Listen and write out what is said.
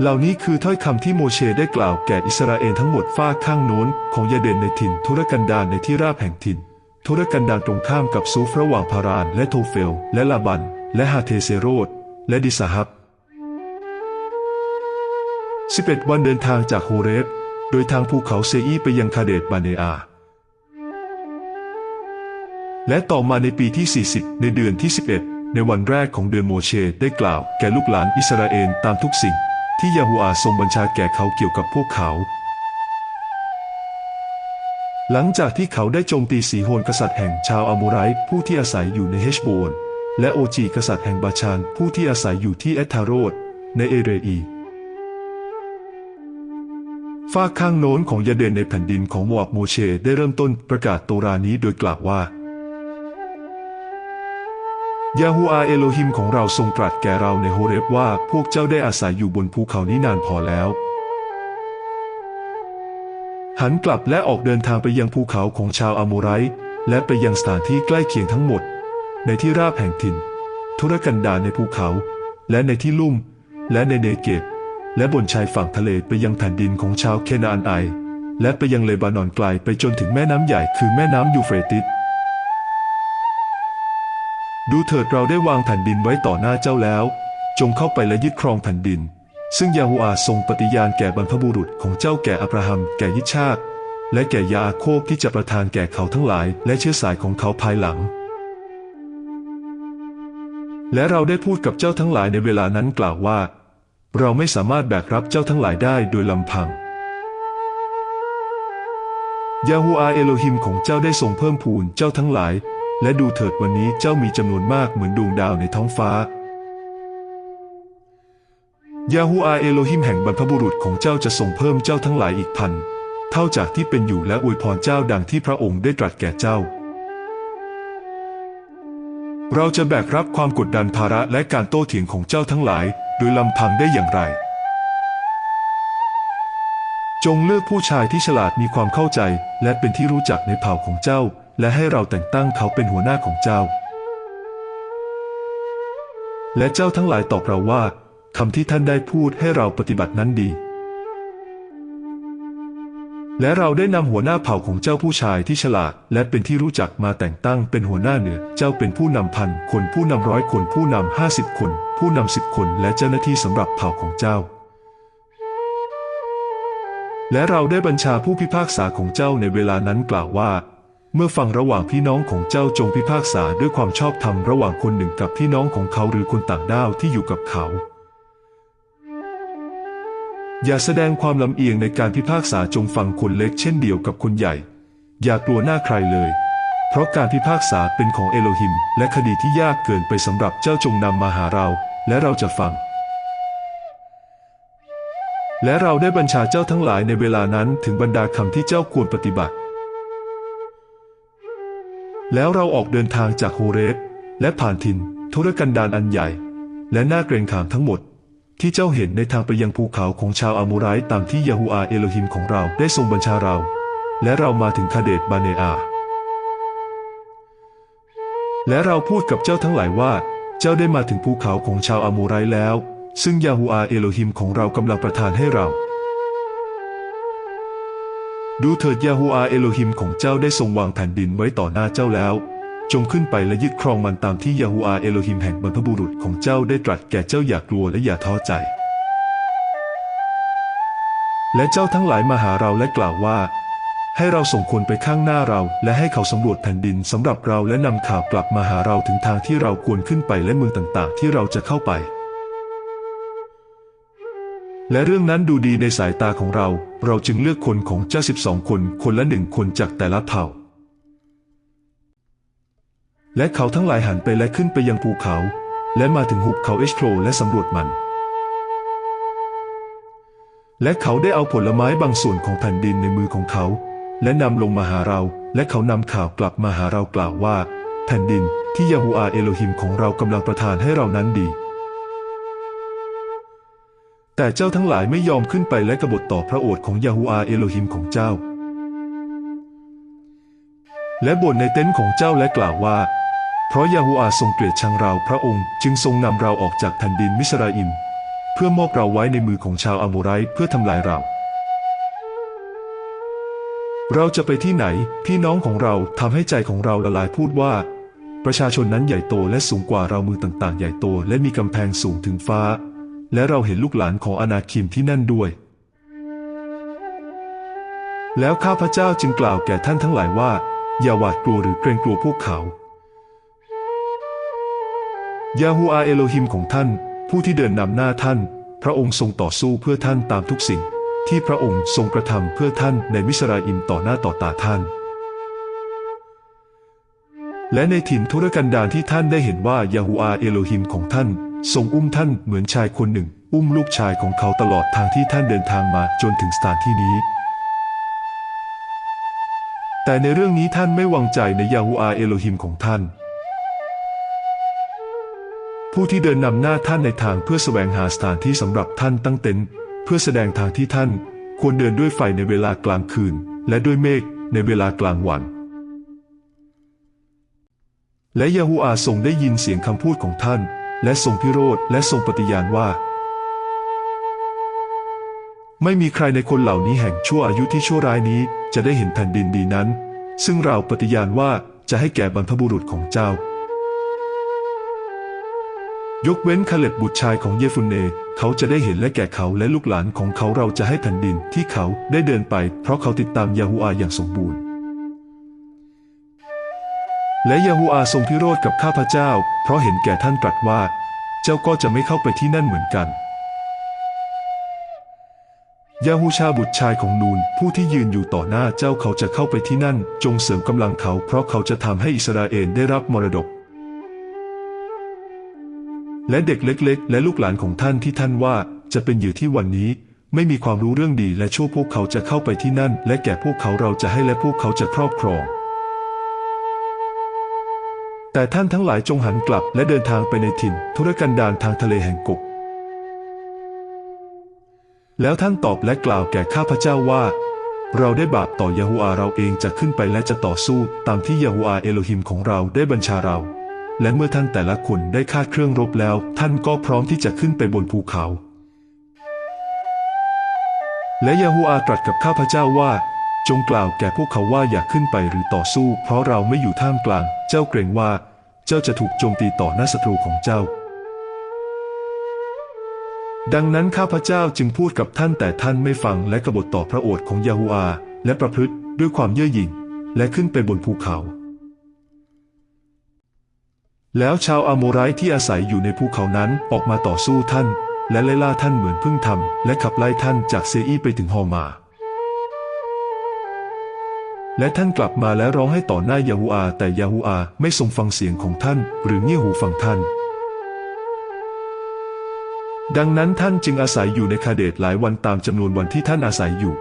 เหล่านี้คือถ้อยคำที่โมเชได้กล่าวแก่อิสราเอลทั้งหมดฝ้าข้างโน้นของยาเดนในถิ่นทุรกันดารในที่ราบแห่งถิ่นทุรกันดารตรงข้ามกับซูฟระหว่างพาราน และโทเฟล และลาบัน และฮาเทเซโรดและดิสาฮับ11 วันเดินทางจากโฮเรฟ โดยทางภูเขาเซอีไปยังคาเดตบาเนอา และต่อมาในปีที่ 40 ในเดือนที่ 11 ในวันแรกของเดือนโมเชได้กล่าวแก่ลูกหลานอิสราเอลตามทุกสิ่ง ที่ยาฮูอาทรงบัญชาแก่เขาเกี่ยวกับพวกเขา หลังจากที่เขาได้โจมตีสีโหนกษัตริย์แห่งชาวอามูไรผู้ที่อาศัยอยู่ในเฮชโบนและโอจีกษัตริย์แห่งบาชานผู้ที่อาศัยอยู่ที่เอทาโรดในเอเรอีฝากข้างโน้นของยาเดนในแผ่นดินของโมอับโมเชได้เริ่มต้นประกาศโตรานี้โดยกล่าวว่า ยาฮูอาเอโลฮิมของเราทรงตรัสแก่เราในโฮเรบว่าพวกเจ้าได้อาศัยอยู่บนภูเขานี้นานพอแล้ว หันกลับและออกเดินทางไปยังภูเขาของชาวอาโมูไรและไปยังสถานที่ใกล้เคียงทั้งหมด ในที่ราบแห่งถิ่นทุรกันดารในภูเขา และในที่ลุ่ม และในเนเกบและบนชายฝั่งทะเลไปยังแผ่นดินของชาวเคนานไอ และไปยังเลบานอนไกลไปจนถึงแม่น้ำใหญ่คือแม่น้ำยูเฟรติส ดูเถิดเราได้วางแผ่นดินไว้ต่อหน้าเจ้าแล้ว จงเข้าไปและยึดครองแผ่นดิน ซึ่งยาฮูอาทรงปฏิญาณแก่บรรพบุรุษของเจ้าแก่อับราฮัม แก่ยิชาตและแก่ยาโคบที่จะประทานแก่เขาทั้งหลาย และเชื้อสายของเขาภายหลัง และเราได้พูดกับเจ้าทั้งหลายในเวลานั้นกล่าวว่า เราไม่สามารถแบกรับเจ้าทั้งหลายได้โดยลำพังยาฮูอาเอโลฮิมของเจ้าได้ทรงเพิ่มพูนเจ้าทั้งหลาย และดูเถิดวันนี้เจ้ามีจำนวนมากเหมือนดวงดาวในท้องฟ้ายาฮูอาเอโลฮิมแห่งบรรพบุรุษของเจ้าจะทรงเพิ่มเจ้าทั้งหลายอีกพัน เท่าจากที่เป็นอยู่และอวยพรเจ้าดังที่พระองค์ได้ตรัสแก่เจ้า เราจะแบกรับความกดดันภาระและการโต้เถียงของเจ้าทั้งหลาย โดยลำพังได้อย่างไร จงเลือกผู้ชายที่ฉลาดมีความเข้าใจและเป็นที่รู้จักในเผ่าของเจ้า และให้เราแต่งตั้งเขาเป็นหัวหน้าของเจ้า และเจ้าทั้งหลายตอบเราว่าคำที่ท่านได้พูดให้เราปฏิบัตินั้นดี และเราได้นำหัวหน้าเผ่าของเจ้าผู้ชายที่ฉลาด และเป็นที่รู้จักมาแต่งตั้งเป็นหัวหน้าเหนือ เจ้าเป็นผู้นำพันคนผู้นำร้อยคนผู้นำห้าสิบคน ผู้นำสิบคนและเจ้าหน้าที่สำหรับเผ่าของเจ้า และเราได้บัญชาผู้พิพากษาของเจ้าในเวลานั้นกล่าวว่า เมื่อฟังระหว่างพี่น้องของเจ้าจงพิพากษาด้วยความชอบธรรมระหว่างคนหนึ่งกับพี่น้องของเขาหรือคนต่างด้าวที่อยู่กับเขา อย่าแสดงความลำเอียงในการพิพากษาจงฟังคนเล็กเช่นเดียวกับคนใหญ่ อย่ากลัวหน้าใครเลย เพราะการพิพากษาเป็นของเอโลฮิม และคดีที่ยากเกินไปสำหรับเจ้าจงนำมาหาเรา และเราจะฟังและเราได้บัญชาเจ้าทั้งหลายในเวลานั้นถึงบรรดาคำที่เจ้าควรปฏิบัติ แล้วเราออกเดินทางจากโฮเรฟและผ่านถิ่นทุรกันดารอันใหญ่ และน่าเกรงขามทั้งหมด ที่เจ้าเห็นในทางไปยังภูเขาของชาวอามูไรตามที่ยาฮูอาเอโลฮิมของเราได้ทรงบัญชาเรา และเรามาถึงคาเดตบาเนอา และเราพูดกับเจ้าทั้งหลายว่า เจ้าได้มาถึงภูเขาของชาวอามูไรแล้ว ซึ่งยาฮูอาเอโลฮิมของเรากำลังประทานให้เรา ดูเถิดยาฮูอาเอโลฮิมของเจ้าได้ทรงวางแผ่นดินไว้ต่อหน้าเจ้าแล้ว จงขึ้นไปและยึดครองมันตามที่ยาฮูอาเอโลฮิมแห่งบรรพบุรุษของเจ้าได้ตรัสแก่เจ้าอย่ากลัวและอย่าท้อใจ และเจ้าทั้งหลายมาหาเราและกล่าวว่า ให้เราส่งคนไปข้างหน้าเรา และให้เขาสำรวจแผ่นดินสำหรับเราและนำข่าวกลับมาหาเราถึงทางที่เราควรขึ้นไปและเมืองต่างๆ ที่เราจะเข้าไป และเรื่องนั้นดูดีในสายตาของเรา เราจึงเลือกคนของเจ้าสิบสองคน คนละหนึ่งคนจากแต่ละเผ่า และเขาทั้งหลายหันไปและขึ้นไปยังภูเขา และมาถึงหุบเขาเอชโทรและสำรวจมัน และเขาได้เอาผลไม้บางส่วนของแผ่นดินในมือของเขา และนำลงมาหาเรา และเขานำข่าวกลับมาหาเรากล่าวว่า แผ่นดินที่ยาฮูอาเอโลฮิมของเรากำลังประทานให้เรานั้นดี แต่เจ้าทั้งหลายไม่ยอมขึ้นไปและกบฏต่อพระโอษฐ์ของยาฮูอาเอโลฮิมของเจ้า และบ่นในเต็นท์ของเจ้าและกล่าวว่า เพราะยาฮูอาทรงเกลียดชังเราพระองค์จึงทรงนำเราออกจากแผ่นดินมิสราอิมเพื่อมอบเราไว้ในมือของชาวอาโมไรเพื่อทำลายเรา เราจะไปที่ไหน พี่น้องของเราทำให้ใจของเราละลายพูดว่า ประชาชนนั้นใหญ่โตและสูงกว่าเรามือต่างๆ ใหญ่โตและมีกำแพงสูงถึงฟ้า และเราเห็นลูกหลานของอาณาคิมที่นั่นด้วย แล้วข้าพเจ้าจึงกล่าวแก่ท่านทั้งหลายว่า อย่าหวาดกลัวหรือเกรงกลัวพวกเขา ยาฮูอาเอโลฮิมของท่าน ผู้ที่เดินนำหน้าท่าน พระองค์ทรงต่อสู้เพื่อท่านตามทุกสิ่ง ที่พระองค์ทรงกระทำเพื่อท่านในมิสราอิมต่อหน้าต่อตาท่านและในถิ่นทุรกันดารที่ท่านได้เห็นว่ายาฮูอาเอโลฮิมของท่าน ทรงอุ้มท่านเหมือนชายคนหนึ่ง อุ้มลูกชายของเขาตลอดทางที่ท่านเดินทางมาจนถึงสถานที่นี้ แต่ในเรื่องนี้ท่านไม่วางใจในยาฮูอาเอโลฮิมของท่าน ผู้ที่เดินนำหน้าท่านในทางเพื่อแสวงหาสถานที่สำหรับท่านตั้งเต็นท์เพื่อแสดงทางที่ท่านควรเดินด้วยไฟในเวลากลางคืน และด้วยเมฆในเวลากลางวัน และยาฮูอาทรงได้ยินเสียงคำพูดของท่าน และทรงพิโรธและทรงปฏิญาณว่า ไม่มีใครในคนเหล่านี้แห่งชั่วอายุที่ชั่วร้ายนี้ จะได้เห็นแผ่นดินดีนั้น ซึ่งเราปฏิญาณว่าจะให้แก่บรรพบุรุษของเจ้า ยกเว้นคาเล็บบุตรชายของเยฟุนเน เขาจะได้เห็นและแก่เขาและลูกหลานของเขาเราจะให้แผ่นดินที่เขาได้เดินไป เพราะเขาติดตามยาฮูอาอย่างสมบูรณ์ และยาฮูอาทรงพิโรธกับข้าพเจ้า เพราะเห็นแก่ท่านตรัสว่า เจ้าก็จะไม่เข้าไปที่นั่นเหมือนกัน ยาฮูชาบุตรชายของนูนผู้ที่ยืนอยู่ต่อหน้าเจ้าเขาจะเข้าไปที่นั่น จงเสริมกำลังเขา เพราะเขาจะทำให้อิสราเอลได้รับมรดก และเด็กเล็ก ๆ และลูกหลานของท่านที่ท่านว่าจะเป็นเหยื่ที่วันนี้ไม่มีความรู้เรื่องดีและชั่วพวกเขาจะเข้าไปที่นั่น และแก่พวกเขาเราจะให้และพวกเขาจะครอบครอง แต่ท่านทั้งหลายจงหันกลับและเดินทางไปในถิ่นทุรกันดารทางทะเลแห่งกกแล้วท่านตอบและกล่าวแก่ข้าพเจ้าว่า เราได้บาปต่อยาฮูอาเราเองจะขึ้นไปและจะต่อสู้ตามที่ยาฮูอาเอโลฮิมของเราได้บัญชาเรา และเมื่อท่านแต่ละคนได้คาดเครื่องรบแล้ว ท่านก็พร้อมที่จะขึ้นไปบนภูเขา และยาฮูอาตรัสกับข้าพเจ้าว่า จงกล่าวแก่พวกเขาว่าอย่าขึ้นไปหรือต่อสู้ เพราะเราไม่อยู่ท่ามกลาง เจ้าเกรงว่า เจ้าจะถูกโจมตีต่อหน้าศัตรูของเจ้า ดังนั้นข้าพเจ้าจึงพูดกับท่านแต่ท่านไม่ฟังและกบฏต่อพระโอษฐ์ของยาฮูอาและประพฤติด้วยความเย่อหยิ่งและขึ้นไปบนภูเขา แล้วชาวอโมไรที่อาศัยอยู่ในภูเขานั้นออกมาต่อสู้ท่าน และไล่ล่าท่านเหมือนพึ่งทำและขับไล่ท่านจากเซอีไปถึงฮอมา และท่านกลับมาและร้องให้ต่อหน้ายาฮูอา แต่ยาฮูอาไม่ทรงฟังเสียงของท่าน หรือเงี่ยหูฟังท่าน ดังนั้นท่านจึงอาศัยอยู่ในคาเดตหลายวันตามจำนวนวันที่ท่านอาศัยอยู่